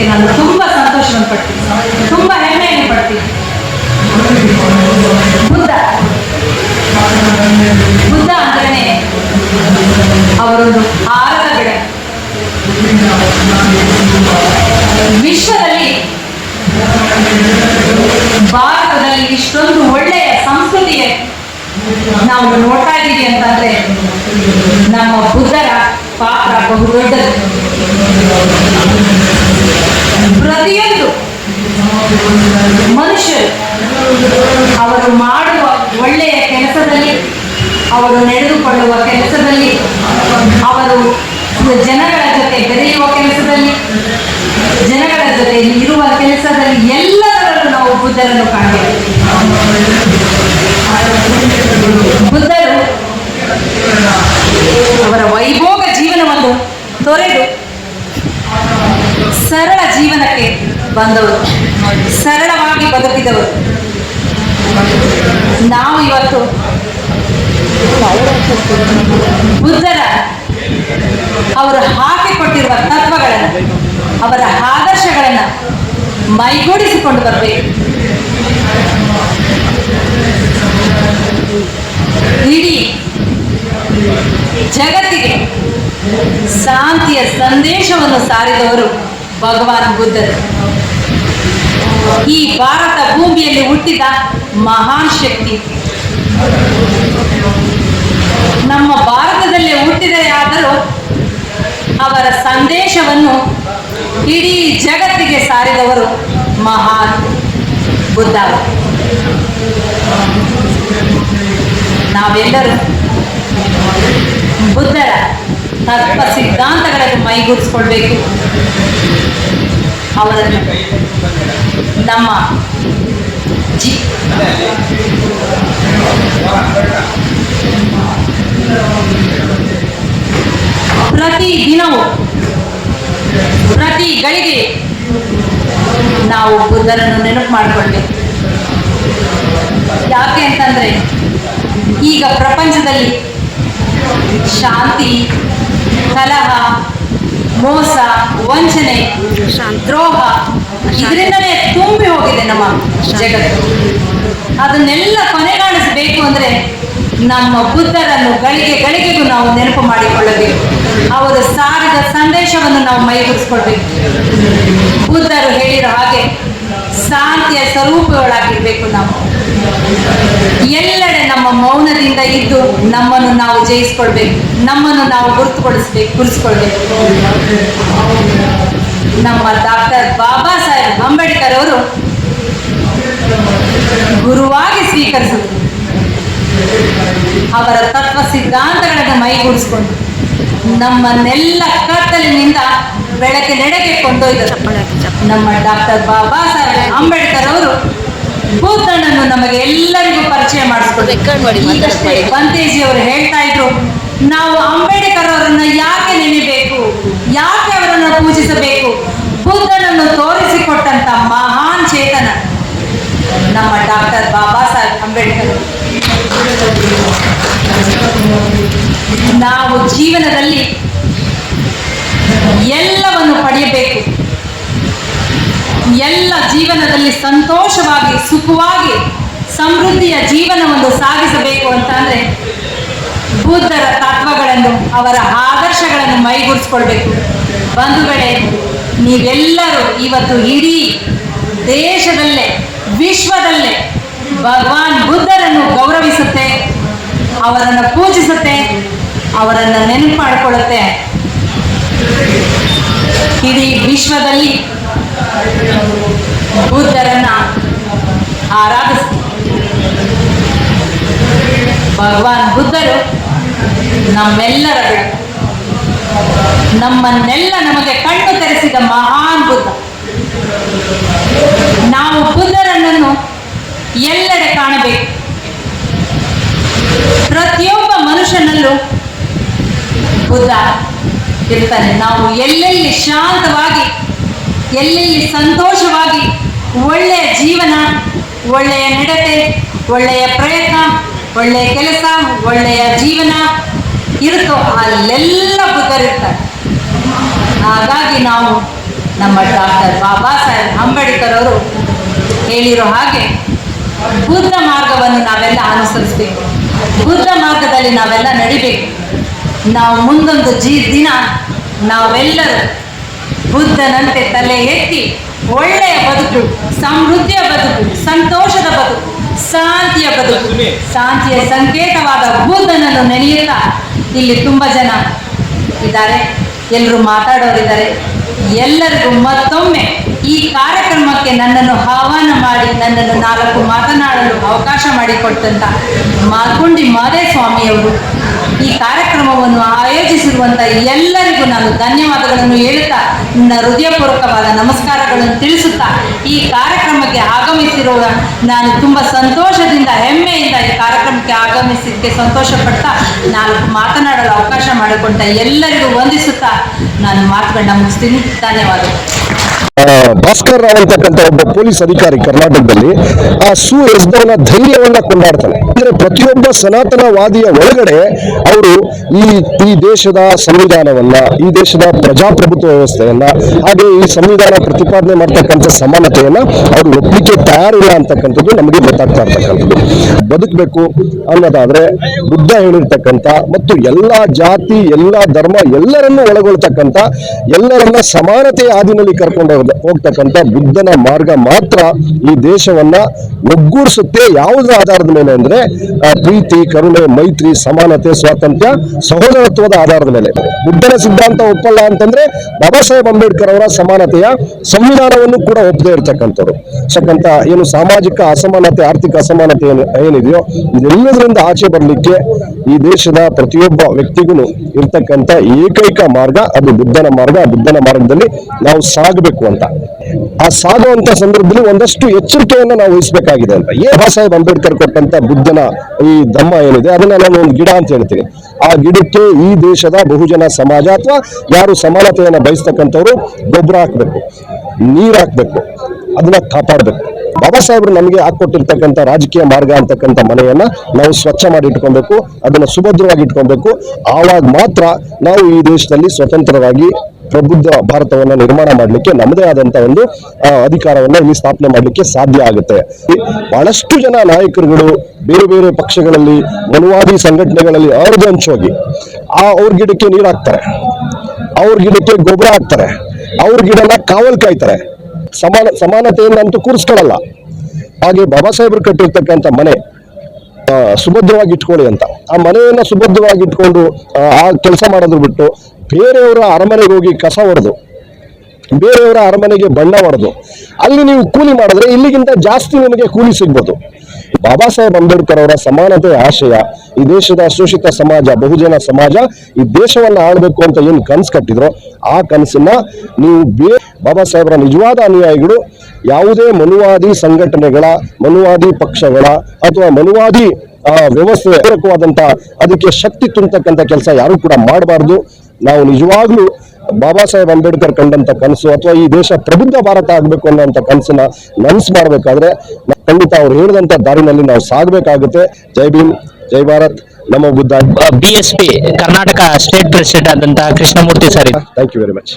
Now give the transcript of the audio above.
ಹೇಳಲಿಕ್ಕೆ ನಾನು ತುಂಬಾ ಸಂತೋಷವನ್ನು ಪಡ್ತೀನಿ. ತುಂಬಾ ಹೆಮ್ಮೆಯನ್ನು ಪಡ್ತೀನಿ. ಬುದ್ಧ. ಬುದ್ಧ ಅಂದ್ರೆ ಅವರೊಂದು ಆರದ ವಿಶ್ವದಲ್ಲಿ, ಭಾರತದಲ್ಲಿ ಇಷ್ಟೊಂದು ಒಳ್ಳೆಯ ಸಂಸ್ಕೃತಿಗೆ ನಾವು ನೋಡ್ತಾ ಇದ್ದೀವಿ ಅಂತಂದ್ರೆ ನಮ್ಮ ಬುದ್ಧರ ಪಾತ್ರ ಬಹುದೊಡ್ಡದು. ಪ್ರತಿಯೊಂದು ಮನುಷ್ಯರು ಅವರು ಮಾಡುವ ಒಳ್ಳೆಯ ಕೆಲಸದಲ್ಲಿ, ಅವರು ನಡೆದುಕೊಳ್ಳುವ ಕೆಲಸದಲ್ಲಿ, ಅವರು ಜನಗಳ ಜೊತೆ ಬೆರೆಯುವ ಕೆಲಸದಲ್ಲಿ, ಜನಗಳ ಜೊತೆ ಇರುವ ಕೆಲಸದಲ್ಲಿ ಎಲ್ಲದರಲ್ಲೂ ನಾವು ಬುದ್ಧರನ್ನು ಕಾಣಬೇಕು ಬುದ್ಧರು ಅವರ ವೈಭೋಗ ಜೀವನವನ್ನು ತೊರೆದು ಸರಳ ಜೀವನಕ್ಕೆ ಬಂದವರು. ಸರಳವಾಗಿ ಬದುಕಿದವರು. ನಾವು ಇವತ್ತು ಬುದ್ಧರ ಅವರು ಹಾಕಿಕೊಟ್ಟಿರುವ ತತ್ವಗಳನ್ನು, ಅವರ ಆದರ್ಶಗಳನ್ನು ಮೈಗೂಡಿಸಿಕೊಂಡು ಬರಬೇಕು. ಇಡೀ ಜಗತ್ತಿಗೆ ಶಾಂತಿಯ ಸಂದೇಶವನ್ನು ಸಾರಿದವರು ಭಗವಾನ್ ಬುದ್ಧರು. ಈ ಭಾರತ ಭೂಮಿಯಲ್ಲಿ ಹುಟ್ಟಿದ ಮಹಾನ್ ಶಕ್ತಿ. ನಮ್ಮ ಭಾರತದಲ್ಲಿ ಹುಟ್ಟಿದೆಯಾದರೂ ಅವರ ಸಂದೇಶವನ್ನು ಇಡೀ ಜಗತ್ತಿಗೆ ಸಾರಿದವರು ಮಹಾನ್ ಬುದ್ಧ. ನಾವೆಲ್ಲರೂ ಬುದ್ಧರ. ತತ್ವ ಸಿದ್ಧಾಂತಗಳನ್ನು ಮೈಗೂಡಿಸ್ಕೊಳ್ಬೇಕು. ಅವರನ್ನು ನಮ್ಮ ಜಿ ಪ್ರತಿ ದಿನವೂ, ಪ್ರತಿ ಗಳಿಗೆ ನಾವು ಬುದ್ಧರನ್ನು ನೆನಪು ಮಾಡಿಕೊಳ್ಬೇಕು. ಯಾಕೆ ಅಂತಂದ್ರೆ, ಈಗ ಪ್ರಪಂಚದಲ್ಲಿ ಶಾಂತಿ ಕಲಹ, ಮೋಸ, ವಂಚನೆ, ದ್ರೋಹ, ಇದರಿಂದಲೇ ತುಂಬಿ ಹೋಗಿದೆ ನಮ್ಮ ಜಗತ್ತು. ಅದನ್ನೆಲ್ಲ ಕೊನೆಗಾಣಿಸಬೇಕು ಅಂದ್ರೆ ನಮ್ಮ ಬುದ್ಧರನ್ನು ಗಳಿಗೆ ಗಳಿಗೆಗೂ ನಾವು ನೆನಪು ಮಾಡಿಕೊಳ್ಳಬೇಕು. ಅವರ ಸಾರಿದ ಸಂದೇಶವನ್ನು ನಾವು ಮೈಗೂಡಿಸ್ಕೊಳ್ಬೇಕು ಬುದ್ಧರು ಹೇಳಿರೋ ಹಾಗೆ ಶಾಂತಿಯ ಸ್ವರೂಪಗಳಾಗಿರ್ಬೇಕು ನಾವು. ಎಲ್ಲೆಡೆ ನಮ್ಮ ಇದ್ದು ನಮ್ಮನ್ನು ನಾವು ಜಯಿಸ್ಕೊಳ್ಬೇಕು, ನಮ್ಮನ್ನು ನಾವು ಗುರುತುಪಡಿಸ್ಬೇಕು ಗುರುಸ್ಕೊಳ್ಬೇಕು ನಮ್ಮ ಡಾಕ್ಟರ್ ಬಾಬಾ ಸಾಹೇಬ್ ಅಂಬೇಡ್ಕರ್ ಅವರು ಗುರುವಾಗಿ ಸ್ವೀಕರಿಸಿದ್ರು. ಅವರ ತತ್ವ ಸಿದ್ಧಾಂತಗಳನ್ನು ಮೈಗೂಡಿಸ್ಕೊಂಡು ನಮ್ಮನ್ನೆಲ್ಲ ಕತ್ತಲಿನಿಂದ ಬೆಳಕಿನೆಡೆಗೆ ಕೊಂಡೊಯ್ದರು. ನಮ್ಮ ಡಾಕ್ಟರ್ ಬಾಬಾ ಸಾಹೇಬ್ ಅಂಬೇಡ್ಕರ್ ಅವರು ಬುದ್ಧನನ್ನು ನಮಗೆ ಎಲ್ಲರಿಗೂ ಪರಿಚಯ ಮಾಡಿಸ್ಕೊಡ್ಬೇಕು ಪಂತೇಜಿ ಬಂತೇಜಿ ಅವರು ಹೇಳ್ತಾ ಇದ್ರು ನಾವು ಅಂಬೇಡ್ಕರ್ ಅವರನ್ನ ಯಾಕೆ ನೆನೆಬೇಕು? ಯಾಕೆ ಅವರನ್ನ ಪೂಜಿಸಬೇಕು? ಬುದ್ಧನನ್ನು ತೋರಿಸಿಕೊಟ್ಟಂತ ಮಹಾನ್ ಚೇತನ ನಮ್ಮ ಡಾಕ್ಟರ್ ಬಾಬಾ ಸಾಹೇಬ್ ಅಂಬೇಡ್ಕರ್. ನಾವು ಜೀವನದಲ್ಲಿ ಎಲ್ಲವನ್ನು ಪಡೆಯಬೇಕು. ಎಲ್ಲ ಜೀವನದಲ್ಲಿ ಸಂತೋಷವಾಗಿ, ಸುಖವಾಗಿ, ಸಮೃದ್ಧಿಯ ಜೀವನವನ್ನು ಸಾಗಿಸಬೇಕು ಅಂತ ಅಂದ್ರೆ ಬುದ್ಧರ ತತ್ವಗಳನ್ನು, ಅವರ ಆದರ್ಶಗಳನ್ನು ಮೈಗೂಡಿಸ್ಕೊಳ್ಬೇಕು. ಬಂಧುಗಳೇ, ನೀವೆಲ್ಲರೂ ಇವತ್ತು ಇಡೀ ದೇಶದಲ್ಲೇ, ವಿಶ್ವದಲ್ಲೇ ಭಗವಾನ್ ಬುದ್ಧರನ್ನು ಗೌರವಿಸುತ್ತೆ, ಅವರನ್ನು ಪೂಜಿಸುತ್ತೆ, ಅವರನ್ನು ನೆನಪು ಮಾಡಿಕೊಳ್ಳುತ್ತೆ. ಇಡೀ ವಿಶ್ವದಲ್ಲಿ ಬುದ್ಧರನ್ನ ಆರಾಧಿಸ್ತೀವಿ ಭಗವಾನ್ ಬುದ್ಧರು ನಮ್ಮೆಲ್ಲರ ನಮ್ಮನ್ನೆಲ್ಲ ನಮಗೆ ಕಣ್ಣು ತೆರೆಸಿದ ಮಹಾನ್ ಬುದ್ಧ. ನಾವು ಬುದ್ಧರನ್ನು ಎಲ್ಲೆಡೆ ಕಾಣಬೇಕು. ಪ್ರತಿಯೊಬ್ಬ ಮನುಷ್ಯನಲ್ಲೂ ಬುದ್ಧ ಇರ್ತಾನೆ. ನಾವು ಎಲ್ಲೆಲ್ಲಿ ಶಾಂತವಾಗಿ, ಎಲ್ಲೆಲ್ಲಿ ಸಂತೋಷವಾಗಿ ಒಳ್ಳೆಯ ಜೀವನ, ಒಳ್ಳೆಯ ನಡತೆ, ಒಳ್ಳೆಯ ಪ್ರಯತ್ನ ಒಳ್ಳೆಯ ಕೆಲಸ, ಒಳ್ಳೆಯ ಜೀವನ ಇರುತ್ತೋ ಅಲ್ಲೆಲ್ಲ ಬುದ್ಧರಿರ್ತಾರೆ ಹಾಗಾಗಿ ನಾವು ನಮ್ಮ ಡಾಕ್ಟರ್ ಬಾಬಾ ಸಾಹೇಬ್ ಅಂಬೇಡ್ಕರ್ ಅವರು ಹೇಳಿರೋ ಹಾಗೆ ಬುದ್ಧ ಮಾರ್ಗವನ್ನು ನಾವೆಲ್ಲ ಅನುಸರಿಸಬೇಕು. ಬುದ್ಧ ಮಾರ್ಗದಲ್ಲಿ ನಾವೆಲ್ಲ ನಡಿಬೇಕು. ನಾವು ಮುಂದೊಂದು ಜೀ ದಿನ ನಾವೆಲ್ಲರೂ ಬುದ್ಧನಂತೆ ತಲೆ ಎತ್ತಿ ಒಳ್ಳೆಯ ಬದುಕು ಸಮೃದ್ಧಿಯ ಬದುಕು ಸಂತೋಷದ ಬದುಕು ಶಾಂತಿಯ ಬದುಕು. ಶಾಂತಿಯ ಸಂಕೇತವಾದ ಭೂತನನ್ನು ನೆನೆಯುತ್ತಾ ಇಲ್ಲಿ ತುಂಬ ಜನ ಇದ್ದಾರೆ. ಎಲ್ಲರೂ ಮಾತಾಡೋರಿದ್ದಾರೆ. ಎಲ್ಲರಿಗೂ ಮತ್ತೊಮ್ಮೆ ಈ ಕಾರ್ಯಕ್ರಮಕ್ಕೆ ನನ್ನನ್ನು ಆಹ್ವಾನ ಮಾಡಿ ನನ್ನನ್ನು ನಾಲ್ಕು ಮಾತನಾಡಲು ಅವಕಾಶ ಮಾಡಿಕೊಟ್ಟಂತ ಮಾಲ್ಕುಂಡಿ ಮಾದೇಸ್ವಾಮಿಯವರು. ಈ ಕಾರ್ಯಕ್ರಮವನ್ನು ಆಯೋಜಿಸಿರುವಂತಹ ಎಲ್ಲರಿಗೂ ನಾನು ಧನ್ಯವಾದಗಳನ್ನು ಹೇಳುತ್ತಾ, ನನ್ನ ಹೃದಯಪೂರ್ವಕವಾದ ನಮಸ್ಕಾರಗಳನ್ನು ತಿಳಿಸುತ್ತಾ, ಈ ಕಾರ್ಯಕ್ರಮಕ್ಕೆ ಆಗಮಿಸಿರುವ ನಾನು ತುಂಬ ಸಂತೋಷದಿಂದ, ಹೆಮ್ಮೆಯಿಂದ ಈ ಕಾರ್ಯಕ್ರಮಕ್ಕೆ ಆಗಮಿಸಿದ್ದಕ್ಕೆ ಸಂತೋಷ ಪಡ್ತಾ ನಾಲ್ಕು ಮಾತನಾಡಲು ಅವಕಾಶ ಮಾಡಿಕೊಂಡ ಎಲ್ಲರಿಗೂ ವಂದಿಸುತ್ತಾ, ನಾನು ಮಾತುಗಳನ್ನ ಮುಗಿಸ್ತೀನಿ. ಧನ್ಯವಾದಗಳು. ಭಾಸ್ಕರ್ ರಾವ್ ಅಂತಕ್ಕಂಥ ಒಬ್ಬ ಪೊಲೀಸ್ ಅಧಿಕಾರಿ ಕರ್ನಾಟಕದಲ್ಲಿ ಆ ಸು ಎಸ್ದವನ ಧೈರ್ಯವನ್ನ ಕೊಂಡಾಡ್ತಾನೆ. ಅಂದ್ರೆ ಪ್ರತಿಯೊಬ್ಬ ಸನಾತನವಾದಿಯ ಒಳಗಡೆ ಅವರು ಈ ಈ ದೇಶದ ಸಂವಿಧಾನವನ್ನ, ಈ ದೇಶದ ಪ್ರಜಾಪ್ರಭುತ್ವ ವ್ಯವಸ್ಥೆಯನ್ನ, ಹಾಗೆ ಈ ಸಂವಿಧಾನ ಪ್ರತಿಪಾದನೆ ಮಾಡ್ತಕ್ಕಂಥ ಸಮಾನತೆಯನ್ನ ಅವರು ಒಪ್ಪಲಿಕ್ಕೆ ತಯಾರಿಲ್ಲ ಅಂತಕ್ಕಂಥದ್ದು ನಮಗೆ ಗೊತ್ತಾಗ್ತಾ ಇರ್ತಕ್ಕಂಥದ್ದು. ಬದುಕಬೇಕು ಅನ್ನೋದಾದ್ರೆ ಬುದ್ಧ ಹೇಳಿರ್ತಕ್ಕಂಥ ಮತ್ತು ಎಲ್ಲಾ ಜಾತಿ, ಎಲ್ಲಾ ಧರ್ಮ ಎಲ್ಲರನ್ನೂ ಒಳಗೊಳ್ತಕ್ಕಂಥ ಎಲ್ಲರನ್ನ ಸಮಾನತೆಯ ಹಾದಿನಲ್ಲಿ ಕರ್ಕೊಂಡು ಹೋಗ್ತಕ್ಕಂಥ ಬುದ್ಧನ ಮಾರ್ಗ ಮಾತ್ರ ಈ ದೇಶವನ್ನ ಒಗ್ಗೂಡಿಸುತ್ತೆ. ಯಾವುದರ ಆಧಾರದ ಮೇಲೆ ಅಂದ್ರೆ ಪ್ರೀತಿ, ಕರುಣೆ, ಮೈತ್ರಿ, ಸಮಾನತೆ, ಸ್ವಾತಂತ್ರ್ಯ, ಸಹೋದರತ್ವದ ಆಧಾರದ ಮೇಲೆ ಬುದ್ಧನ ಸಿದ್ಧಾಂತ ಒಪ್ಪಲ್ಲ ಅಂತಂದ್ರೆ, ಬಾಬಾ ಸಾಹೇಬ್ ಅಂಬೇಡ್ಕರ್ ಅವರ ಸಮಾನತೆಯ ಸಂವಿಧಾನವನ್ನು ಕೂಡ ಒಪ್ಪದೇ ಇರತಕ್ಕಂಥವ್ರು. ಸಕ್ಕಂತ ಏನು ಸಾಮಾಜಿಕ ಅಸಮಾನತೆ, ಆರ್ಥಿಕ ಅಸಮಾನತೆ ಏನು, ಏನಿದೆಯೋ, ಇದೆಲ್ಲದರಿಂದ ಆಚೆ ಬರಲಿಕ್ಕೆ ಈ ದೇಶದ ಪ್ರತಿಯೊಬ್ಬ ವ್ಯಕ್ತಿಗೂ ಇರ್ತಕ್ಕಂಥ ಏಕೈಕ ಮಾರ್ಗ, ಅದು ಬುದ್ಧನ ಮಾರ್ಗ. ಬುದ್ಧನ ಮಾರ್ಗದಲ್ಲಿ ನಾವು ಸಾಗಬೇಕು ಅಂತ. ಆ ಸಾಗುವಂತ ಸಂದರ್ಭದಲ್ಲಿ ಒಂದಷ್ಟು ಎಚ್ಚರಿಕೆಯನ್ನ ನಾವು ವಹಿಸಬೇಕಾಗಿದೆ ಅಂತ. ಏ ಬಾಬಾ ಸಾಹೇಬ್ ಅಂಬೇಡ್ಕರ್ ಕೊಟ್ಟಂತ ಬುದ್ಧನ ಈ ಧಮ್ಮ ಏನಿದೆ, ಅದನ್ನ ನಾನು ಒಂದು ಗಿಡ ಅಂತ ಹೇಳ್ತೀನಿ. ಆ ಗಿಡಕ್ಕೆ ಈ ದೇಶದ ಬಹುಜನ ಸಮಾಜ ಅಥವಾ ಯಾರು ಸಮಾನತೆಯನ್ನ ಬಯಸ್ತಕ್ಕಂಥವ್ರು ಗೊಬ್ಬರ ಹಾಕ್ಬೇಕು, ನೀರ್ ಹಾಕ್ಬೇಕು, ಅದನ್ನ ಕಾಪಾಡಬೇಕು. ಬಾಬಾ ಸಾಹೇಬರು ನಮಗೆ ಹಾಕೊಟ್ಟಿರ್ತಕ್ಕಂಥ ರಾಜಕೀಯ ಮಾರ್ಗ ಅಂತಕ್ಕಂಥ ಮನೆಯನ್ನ ನಾವು ಸ್ವಚ್ಛ ಮಾಡಿ ಇಟ್ಕೊಬೇಕು, ಅದನ್ನ ಸುಭದ್ರವಾಗಿ ಇಟ್ಕೊಬೇಕು. ಆವಾಗ ಮಾತ್ರ ನಾವು ಈ ದೇಶದಲ್ಲಿ ಸ್ವತಂತ್ರವಾಗಿ ಪ್ರಬುದ್ಧ ಭಾರತವನ್ನ ನಿರ್ಮಾಣ ಮಾಡಲಿಕ್ಕೆ ನಮ್ಮದೇ ಆದಂತ ಒಂದು ಅಧಿಕಾರವನ್ನ ಇಲ್ಲಿ ಸ್ಥಾಪನೆ ಮಾಡಲಿಕ್ಕೆ ಸಾಧ್ಯ ಆಗುತ್ತೆ. ಬಹಳಷ್ಟು ಜನ ನಾಯಕರುಗಳು ಬೇರೆ ಬೇರೆ ಪಕ್ಷಗಳಲ್ಲಿ, ಮನುವಾದಿ ಸಂಘಟನೆಗಳಲ್ಲಿ ಅವ್ರದ್ದು ಹಂಚೋಗಿ ಆ ಅವ್ರ ಗಿಡಕ್ಕೆ ನೀರು ಹಾಕ್ತಾರೆ. ಅವ್ರ ಗಿಡಕ್ಕೆ ಗೊಬ್ಬರ ಹಾಕ್ತಾರೆ. ಅವ್ರ ಗಿಡನ ಕಾವಲ್ ಕಾಯ್ತಾರೆ. ಸಮಾನ, ಸಮಾನತೆಯನ್ನ ಅಂತೂ ಕೂರಿಸ್ಕೊಳ್ಳಲ್ಲ ಹಾಗೆ ಬಾಬಾ ಸಾಹೇಬ್ರು ಕಟ್ಟಿರ್ತಕ್ಕಂಥ ಮನೆ ಸುಭದ್ರವಾಗಿ ಇಟ್ಕೊಳ್ಳಿ ಅಂತ. ಆ ಮನೆಯನ್ನ ಸುಭದ್ರವಾಗಿ ಇಟ್ಕೊಂಡು ಆ, ಕೆಲಸ ಮಾಡೋದ್ರ ಬಿಟ್ಟು ಬೇರೆಯವರ ಅರಮನೆಗೆ ಹೋಗಿ ಕಸ ಹೊಡೆದು ಬೇರೆಯವರ ಅರಮನೆಗೆ ಬಣ್ಣ ಹೊಡೆದು ಅಲ್ಲಿ ನೀವು ಕೂಲಿ ಮಾಡಿದ್ರೆ ಇಲ್ಲಿಗಿಂತ ಜಾಸ್ತಿ ನಿಮಗೆ ಕೂಲಿ ಸಿಗ್ಬೋದು. ಬಾಬಾ ಸಾಹೇಬ್ ಅಂಬೇಡ್ಕರ್ ಅವರ ಸಮಾನತೆ ಆಶಯ ಈ ದೇಶದ ಶೋಷಿತ ಸಮಾಜ ಬಹುಜನ ಸಮಾಜ ಈ ದೇಶವನ್ನ ಆಳ್ಬೇಕು ಅಂತ ಏನು ಕನಸು ಕಟ್ಟಿದ್ರು ಆ ಕನಸನ್ನ ನೀವು ಬೇ ಬಾಬಾ ಸಾಹೇಬರ ನಿಜವಾದ ಅನುಯಾಯಿಗಳು ಯಾವುದೇ ಮನುವಾದಿ ಸಂಘಟನೆಗಳ ಮನುವಾದಿ ಪಕ್ಷಗಳ ಅಥವಾ ಮನುವಾದಿ ವ್ಯವಸ್ಥೆ ಅದಕ್ಕೆ ಶಕ್ತಿ ತುಂಬತಕ್ಕಂಥ ಕೆಲಸ ಯಾರು ಕೂಡ ಮಾಡಬಾರ್ದು. ನಾವು ನಿಜವಾಗ್ಲೂ ಬಾಬಾ ಸಾಹೇಬ್ ಅಂಬೇಡ್ಕರ್ ಕಂಡಂತ ಕನಸು ಅಥವಾ ಈ ದೇಶ ಪ್ರಬುದ್ಧ ಭಾರತ ಆಗಬೇಕು ಅನ್ನೋಂಥ ಕನಸನ್ನ ನನ್ಸ್ ಮಾಡಬೇಕಾದ್ರೆ ಖಂಡಿತ ಅವ್ರು ಹೇಳಿದಂತ ದಾರಿನಲ್ಲಿ ನಾವು ಸಾಗಬೇಕಾಗುತ್ತೆ. ಜೈ ಭೀಮ್ ಜೈ ಭಾರತ್. ನಮ್ಮ Buddha. B S P Karnataka state president ಆದಂತಹ Krishnamurthy sir thank you very much